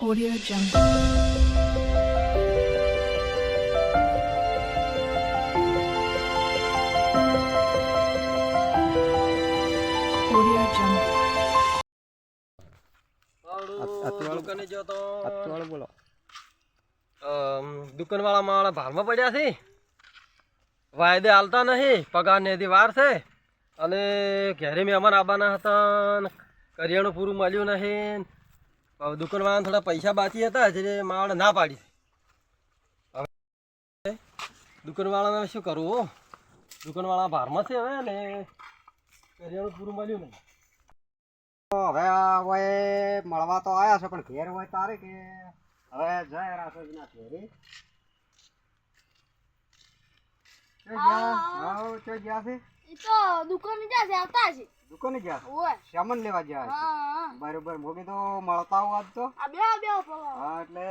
Audio Jungle. Audio Jungle. દુકાને જો તો અત્યાવાળું બોલો દુકાન વાળા માળા ભારમાં પડ્યા છે વાયદે હાલતા નહીં પગાર ને વાર છે અને ઘેરે મહેમાન આવવાના હતા કરિયાણું પૂરું મળ્યું નહીં હવે દુકાન વાળાને થોડા પૈસા બાકી હતા જે માવડે ના પાડી હવે દુકાન વાળાને શું કરવું દુકાન વાળા ભારમાં છે હવે ને કરિયાણું પૂરું મળ્યું નહીં. તો હવે હવે મળવા તો આવ્યા છે પણ ઘેર હોય તારે કે હવે જય રાસોજીના ઘેરે? ચો ગયા? હાઉ, ચો ગયા છે? તો દુકાને જ્યાં છે આવતા છે દુકાને ગયા ઓય સામાન લેવા ગયા હા બરોબર હું કીધું મળતા આવું આજ તો. આ બે બે હા એટલે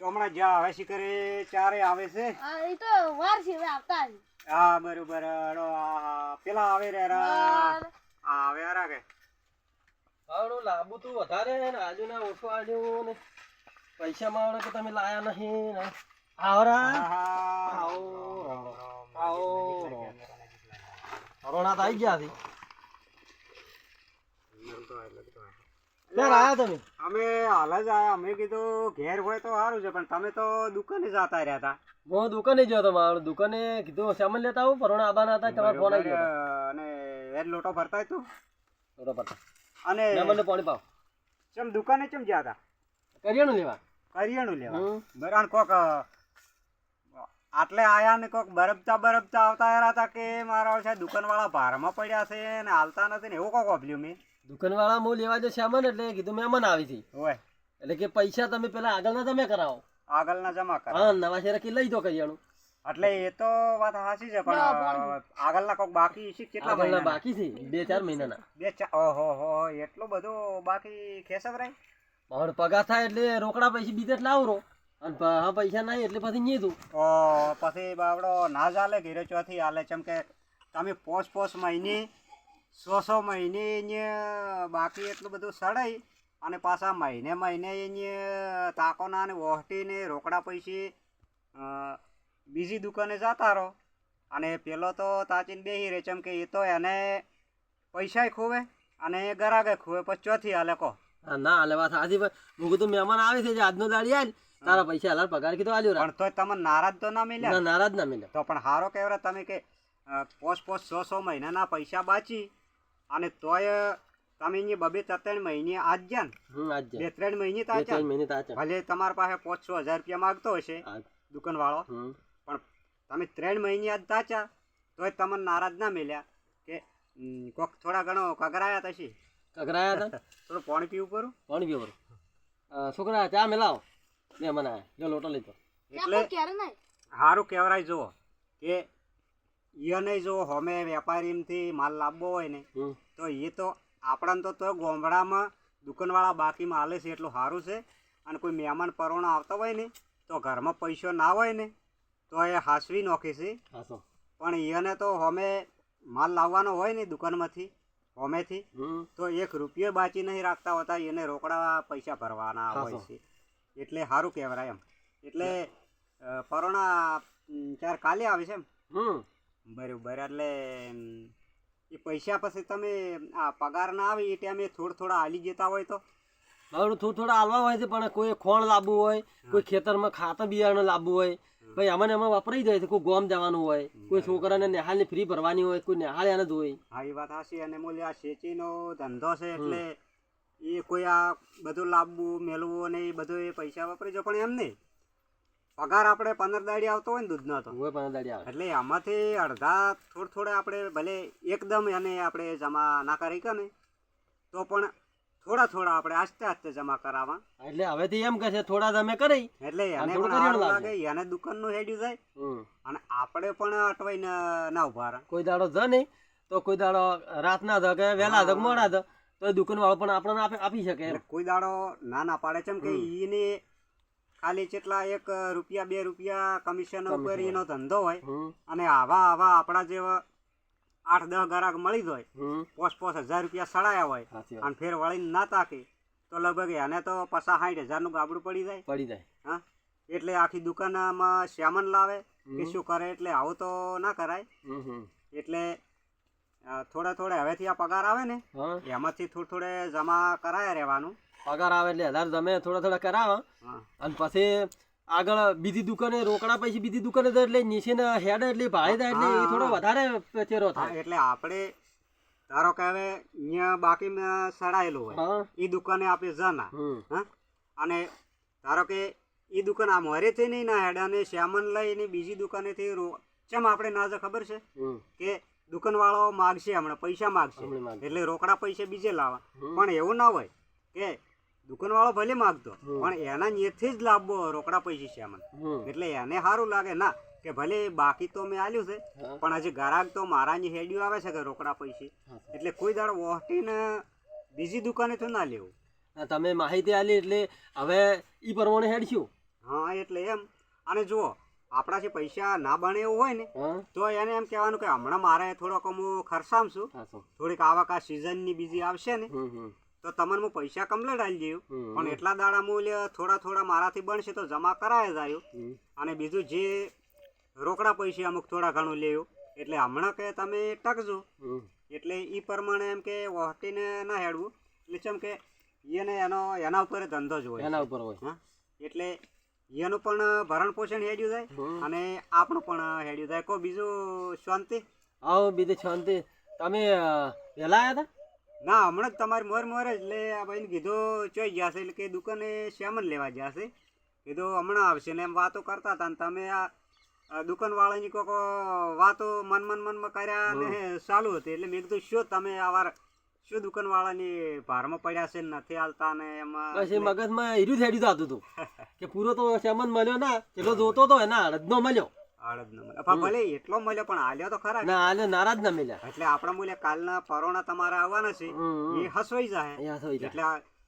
ચોમણા જ્યાં હવે શીખરે ચારે આવે છે. આ એ તો વાર છે હવે આવતા છે હા બરોબર. અડો આ પેલા આવે રે રા. આવે રા કે આવડું લાંબુ તું વધારે ને આજુ ને ઓછું આજુ ને. પૈસા માં આવડે કે તમે લાયા નહીં ને. આવરા. આવો આવો. કોરોના આવી ગયા હતી ક્યારે આયા તમે અમે હાલ જ આયા અમે કીધું ઘેર હોય તો સારું છે પણ તમે તો દુકાને જતા રહ્યા હતા હું દુકાને ગયો તો મારો દુકાને કીધું સામાન લેતા આવું પરોણા આવવાના હતા તમારો ફોન આવી ગયો અને એ લોટો ભરતા તું અને મહેમાનને પાણી પાવ ચમ દુકાને ચમ ગયા હતા કરિયાણું લેવા કરિયાણું લેવા. બરાબર કોક આટલે આયા ને કોક બરબતા બરબતા આવતા રહ્યા હતા કે મારા છે દુકાનવાળા ભારમાં પડ્યા છે ને હાલતા નથી ને એવું કોક વાપર્યું મેં. દુકાનવાળા હું લેવા જો સામાન એટલે કીધું મહેમાન આવી હતી. હોય એટલે કે પૈસા તમે પેલા આગળના તમે કરાવો. આગળના જમા કર હા નવા શેર કે લઈ દો કરિયાણું એટલે એ તો વાત સાચી છે પણ આગળ આગળના કોક બાકી છે કેટલા મહિના બાકી છે બે ચાર મહિનાના. બે ચાર ઓહો હો એટલું બધું બાકી ખેસવરાય મારો પગાર થાય એટલે રોકડા પૈસા બીજે જ લાવરો અને હા પૈસા નહીં એટલે પછી નહીં તું પછી બાવડો ના ચાલે ઘેરે ચોથી હાલે. ચમ કે તમે પોસ પોસ મહિની સો સો મહિને બાકી એટલું બધું સડાઈ અને પાછા મહિને મહિને અહીંયા તાકોના ને વહોટીને રોકડા પૈસે બીજી દુકાને જતા રહો. અને પેલો તો તાચીને બેહી રહે. ચમ કે એ તો એને પૈસાય ખોવે અને ગરાગે ખોવે. પછી ચોથી હાલે કહો. ના હાલે વાત સાચી હું કીધું મહેમાન આવે છે. આજનો દાડી આલ તારા પૈસા હાલ પગાર કીધો આલ્યો પણ તો તમે નારાજ તો ના મળ્યા? ના નારાજ ના મળ્યા. તો પણ હારો કહેવાય તમે કે પોસ પોસ સો સો મહિનાના પૈસા બાચી અને તોય તમે અહીંયા બબે ત્રણ મહિને આજ ગયા ને? હમ આજ બે ત્રણ મહિને ભલે તમારા પાસે પાંચ છ હજાર રૂપિયા માગતો હશે દુકાન વાળો પણ તમે ત્રણ મહિને આજ તાચા તોય તમને નારાજ ના મળ્યા કે કોક થોડા ઘણો કગરાયા તશી કગરાયા હતા થોડું પાણી પીવું કરું પાણી પીવો છોકરા ચા મેલાવો. મહેમાન આયા જો લોટો લીધો. એટલે કોઈ ક્યારે નહીં? સારું કહેવરાય જુઓ કે ઈયને જો હોમે વેપારીથી માલ લાવવો હોય ને તો એ તો આપણને તો તો ગોમડામાં દુકાનવાળા બાકીમાં હાલે છે એટલું સારું છે. અને કોઈ મહેમાન પરોણા આવતા હોય ને તો ઘરમાં પૈસો ના હોય ને તો એ હાસવી નોખે છે. પણ એને તો હોમે માલ લાવવાનો હોય ને દુકાનમાંથી હોમેથી તો એક રૂપિયો બાચી નહીં રાખતા હોતા એને રોકડા પૈસા ભરવાના હોય છે. એટલે સારું કહેવાય એમ. એટલે પરોણા ચાર કાલે આવે છે એમ. હમ. બરોબર એટલે એ પૈસા પછી તમે આ પગાર ના આવે એ ટાઈમે થોડા થોડા હાલી જતા હોય તો? મારું થોડું થોડા હાલવા હોય છે પણ કોઈ ખોણ લાવવું હોય કોઈ ખેતરમાં ખાતર બિયારણ લાવવું હોય ભાઈ આમાં એમાં વાપરી જાય છે કોઈ ગોમ જવાનું હોય કોઈ છોકરાને નિહાળની ફ્રી ભરવાની હોય કોઈ નિહાળ્યા જ હોય. હા એ વાત હશે અને મૂલ્ય આ શેચીનો ધંધો છે એટલે એ કોઈ આ બધું લાવવું મેળવવું ને એ બધું એ પૈસા વાપરી જો પણ એમ નહીં. પગાર આપણે પંદર દાડી આવતો હોય ને દૂધનો તો. પંદર દાડી આવે. એટલે આમાંથી અડધા થોડે થોડે આપણે ભલે એકદમ એને આપણે જમા ના કરી કે ને તો પણ થોડા થોડા આપણે આસ્તે આસ્તે જમા કરાવવા. એટલે હવેથી એમ કહે છે થોડા તમે કરી. એટલે એને પણ લાગે. એને દુકાનનું હેડ્યું જાય. અને આપણે પણ અટવાઈને ના ઊભા કોઈ દાડો જ નહીં તો કોઈ દાડો રાતના ધ કે વહેલા ધ કે મોડા ધ તો દુકાન વાળો પણ આપણને આપે આપી શકે કોઈ દાડો ના ના પાડે છે કે એને ખાલી જેટલા એક રૂપિયા બે રૂપિયા કમિશન ઉપર એનો ધંધો હોય અને આવા આવા આપણા જેવા આઠ દસ ગ્રાહક મળી જ હોય પોસ પોસ હજાર રૂપિયા સડાયા હોય અને ફેર વળીને ના તાકે તો લગભગ એને તો પચાસ સાઠ હજારનું ગાબડું પડી જાય. પડી જાય. હા? એટલે આખી દુકાનમાં શ્યામન લાવે કે શું કરે એટલે આવું તો ના કરાય. એટલે થોડે થોડા હવેથી આ પગાર આવે ને એમાંથી થોડું થોડે જમા કરાય રહેવાનું. પગાર આવે એટલે હજાર તમે થોડા થોડા કરાવો અને પછી આગળ બીજી દુકાને રોકડા પૈસા બીજી દુકાને એટલે નીચે હેડ એટલે ભાડે થાય એટલે એ થોડો વધારે પેચેરો થાય. એટલે આપણે ધારો કે હવે અહીંયા બાકી સડાયેલું હોય એ દુકાને આપણે જના હા. અને ધારો કે એ દુકાન આ મોરેથી નહીં ના હેડ અને શ્યામન લઈને બીજી દુકાનેથી રો ચમ આપણે ના જ ખબર છે કે દુકાનવાળો માગશે હમણાં પૈસા માગશે. એટલે રોકડા પૈસા બીજે લાવવા. પણ એવું ના હોય કે દુકાનવાળો ભલે માગતો પણ એના નિયતથી જ લાવવો રોકડા પૈસા છે અમને એટલે એને સારું લાગે ના કે ભલે બાકી તો મેં આલ્યું છે પણ હજી ગ્રાહક તો મારા ની હેડિયું આવે છે કે રોકડા પૈસે. એટલે કોઈ દાડો વોહટીને બીજી દુકાને તો ના લેવું. તમે માહિતી આલી એટલે હવે ઈ પ્રમાણે હેડશું. હા એટલે એમ. અને જુઓ આપણાથી પૈસા ના બને એવું હોય ને તો એને એમ કહેવાનું કે હમણાં મારે થોડોક હું ખર્ચામશું થોડીક આવક આ સિઝનની બીજી આવશે ને તો તમને હું પૈસા કમ્પ્લેટ આવી જયું પણ એટલા દાડા મૂલ્ય થોડા થોડા મારાથી બનશે તો જમા કરાય જાય અને બીજું જે રોકડા પૈસા અમુક થોડા ઘણું લેવું એટલે હમણાં કે તમે ટકજો. એટલે એ પ્રમાણે એમ કે વહટીને ના હેડવું. એટલે ચમ કે એને એનો એના ઉપર ધંધો જ હોય એના ઉપર હોય. હા? એટલે એનું પણ ભરણ પોષણ હેડ્યું જાય અને આપણું પણ હેડ્યું જાય. કો બીજું શાંતિ? આવો બીજું શાંતિ. તમે વહેલા આવ્યા હતા ના હમણાં જ તમારી મોર મોર એટલે આ ભાઈને કીધું ચોઈ ગયા છે એટલે કે દુકાને શ્યામન લેવા ગયા છે. કીધું હમણાં આવશે. ને એમ વાતો કરતા હતા ને તમે આ દુકાનવાળાની કોક વાતો મન મન મનમાં કર્યા ને ચાલુ હતી. એટલે મેં કીધું શું તમે આ વાર શું દુકાનવાળાની ભારમાં પડ્યા છે નથી હાલતા ને એમાં બસ એ મગજમાં હીરું થેડ્યું થતું હતું. કે પૂરો તો સેમન મળ્યો ના એટલો જોતો તો એના અડદનો મળ્યો. ન ભલે એટલો મળ્યો પણ હાલ્યો તો ખરા. ના આને નારાજ ના મળ્યા. એટલે આપણા મૂલ્ય કાલના પરોણા તમારે આવવાના છે એ હસવાઈ જાય એટલે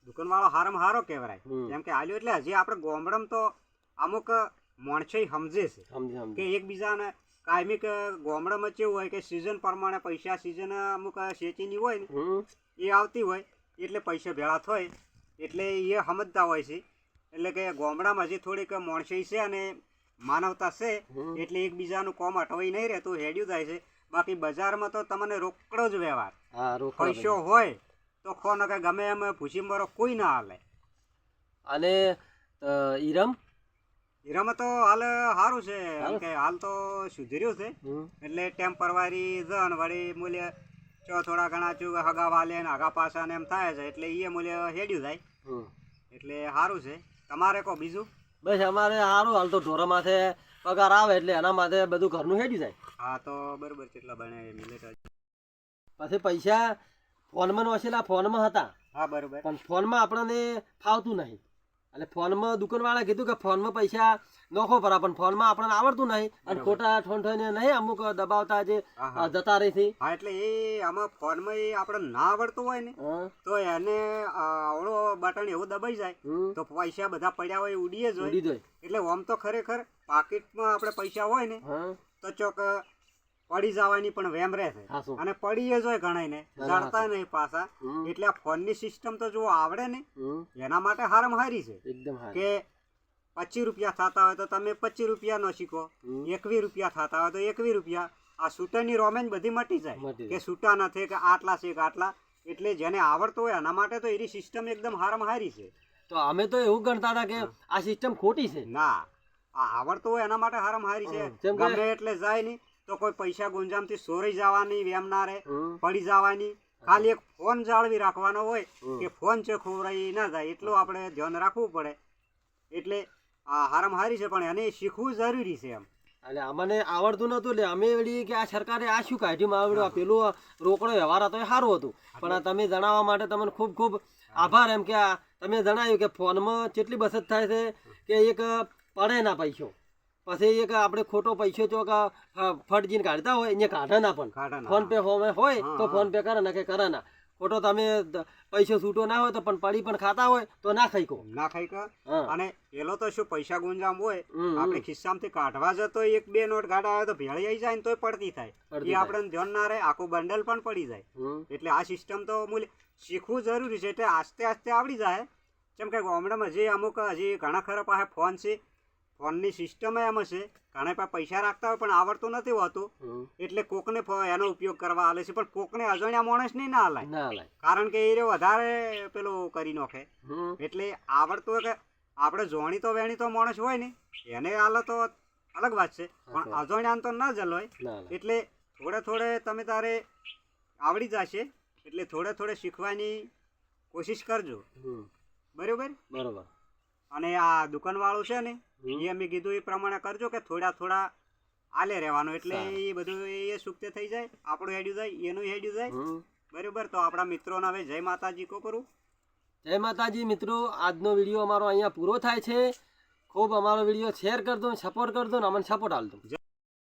દુકાનવાળો હારામાં હારો કહેવાય. કેમ કે આલ્યો એટલે હજી આપણે ગોમડમ તો અમુક માણસો સમજે છે કે સમજી એકબીજાને કાયમિક ગોમડામાં કેવું હોય કે સિઝન પ્રમાણે પૈસા સિઝન અમુક શેચીની હોય ને એ આવતી હોય એટલે પૈસા ભેળા થાય. એટલે એ સમજતા હોય છે. એટલે કે ગામડામાં હજી થોડીક મોણસી છે અને માનવતા છે એટલે એકબીજાનું કોમ અટવાઈ નહીં રહેતું હેડ્યું થાય છે. બાકી બજારમાં તો તમને રોકડો જ વ્યવહાર. પૈસો હોય તો ખો ન કે ગમે એમ ભૂસી મરો કોઈ ના હાલે. અને ઈરમ? હીરામાં તો હાલ સારું છે. કે હાલ તો સુધર્યું છે. એટલે ટેમ્પરવારી જન વળી મૂલ્ય ચો થોડા ઘણા ચૂક હગા વાલે ને હગા પાસા ને એમ થાય છે એટલે એ મૂલ્ય હેડ્યું થાય એટલે સારું છે. તમારે કહો બીજું? બસ અમારે સારું હાલ તો ઢોરા માથે પગાર આવે એટલે એના માટે બધું ઘરનું હેડી જાય. હા તો બરોબર કેટલા બને મિલેટ પછી પૈસા ફોનમાં વસેલા ફોનમાં હતા. હા બરોબર. પણ ફોનમાં આપણને ફાવતું નહીં. એટલે ફોનમાં દુકાનવાળા કીધું કે ફોનમાં પૈસા નોખો ભરા પણ ફોનમાં આપણને આવડતું નહીં. અને ખોટા ઠોન ઠોઈને નહીં અમુક દબાવતા જે જતા રહી હા એટલે એ આમાં ફોનમાં એ આપણને ના આવડતું હોય ને તો એને ઓળો આવડો બટન એવું દબાઈ જાય તો પૈસા બધા પડ્યા હોય ઉડીએ જ હોય. એટલે આમ તો ખરેખર પાકીટમાં આપણે પૈસા હોય ને તો ચોક પડી જવાની પણ વેમ રહે છે અને પડી જ હોય ઘણાઈને ને જડતા નહીં પાછા. એટલે આ ફોનની સિસ્ટમ તો જો આવડે ને એના માટે હારમ હારી છે. એકદમ કે પચીસ રૂપિયા થતા હોય તો તમે પચીસ રૂપિયા નો શીખો. એકવીસ રૂપિયા થતા હોય તો એકવીસ રૂપિયા. આ સૂટાની રોમેન બધી મટી જાય. કે સૂટા નથી કે આટલા છે કે આટલા. એટલે જેને આવડતું હોય એના માટે તો એની સિસ્ટમ એકદમ હારમ હારી છે. તો અમે તો એવું ગણતા હતા કે આ સિસ્ટમ ખોટી છે. ના. આ આવડતું હોય એના માટે હારમ હારી છે. ગમે એટલે જાય નહીં. તો કોઈ પૈસા ગુંજામથી સોરી જવાની વેમ ના રે પડી જવાની. ખાલી એક ફોન જાળવી રાખવાનો હોય કે ફોન છે ખોવરાઈ ના જાય એટલું આપણે ધ્યાન રાખવું પડે. એટલે આ હારામ હારી છે પણ એને શીખવું જરૂરી છે એમ. એટલે અમને આવડતું નતું એટલે અમે વળી કે આ સરકારે આ શું કાઢ્યું આવડ્યું આ પેલું રોકડો વ્યવહાર હતો એ સારું હતું. પણ તમે જણાવવા માટે તમને ખૂબ ખૂબ આભાર એમ કે આ તમે જણાવ્યું કે ફોનમાં કેટલી બચત થાય છે કે એક પડે ના પૈસો. પછી એક આપણે ખોટો પૈસો ચોક ફટજીને કાઢતા હોય અહીંયા કાઢે ના પણ. ફોન પે હોમે હોય તો ફોન પે કરે ના કે કરે ના. ખોટો તમે પૈસો છૂટો ના હોય તો પણ પડી પણ ખાતા હોય તો ના ખાઈ કો. ના ખાઈ કે. અને પેલો તો શું પૈસા ગુંજામ હોય આપણે ખિસ્સામાંથી કાઢવા જતો એક બે નોટ ગાડા આવે તો ભેળી આવી જાય ને તોય પડતી થાય. એ આપણે ધ્યાન ના રહે આખું બંડલ પણ પડી જાય. એટલે આ સિસ્ટમ તો મૂલ્ય શીખવું જરૂરી છે એટલે આસ્તે આસ્તે આવડી જાય. જેમ કે ગામડામાં હજી અમુક હજી ઘણા ખરા પાસે ફોન છે ફોનની સિસ્ટમ એમ હશે. ઘણા પાસે પૈસા રાખતા હોય પણ આવડતું નથી હોતું. એટલે કોકને એનો ઉપયોગ કરવા આલે છે પણ કોકને અજાણ્યા માણસ નહીં ના હલાય કારણ કે એ વધારે પેલું કરી નાખે. એટલે આવડતું કે આપણે જોણી તો વેણી તો માણસ હોય ને એને હાલે તો અલગ વાત છે. પણ અજાણ્યા તો ના જલોય. એટલે થોડે થોડે તમે તારે આવડી જશે એટલે થોડે થોડે શીખવાની કોશિશ કરજો. બરાબર? બરોબર. અને આ દુકાનવાળું છે ને. એ અમે કીધું એ પ્રમાણે કરજો કે થોડા થોડા આલે રહેવાનું. એટલે. એ બધું એ સુખતે થઈ જાય આપણું હેડ્યું જાય એનું હેડ્યું જાય. બરોબર? તો આપણા મિત્રોને હવે જય માતાજી કો કરું. જય માતાજી મિત્રો આજનો વીડિયો અમારો અહીંયા પૂરો થાય છે. ખૂબ અમારો વીડિયો શેર કરજો સપોર્ટ કરજો ને અમને સપોર્ટ આપજો.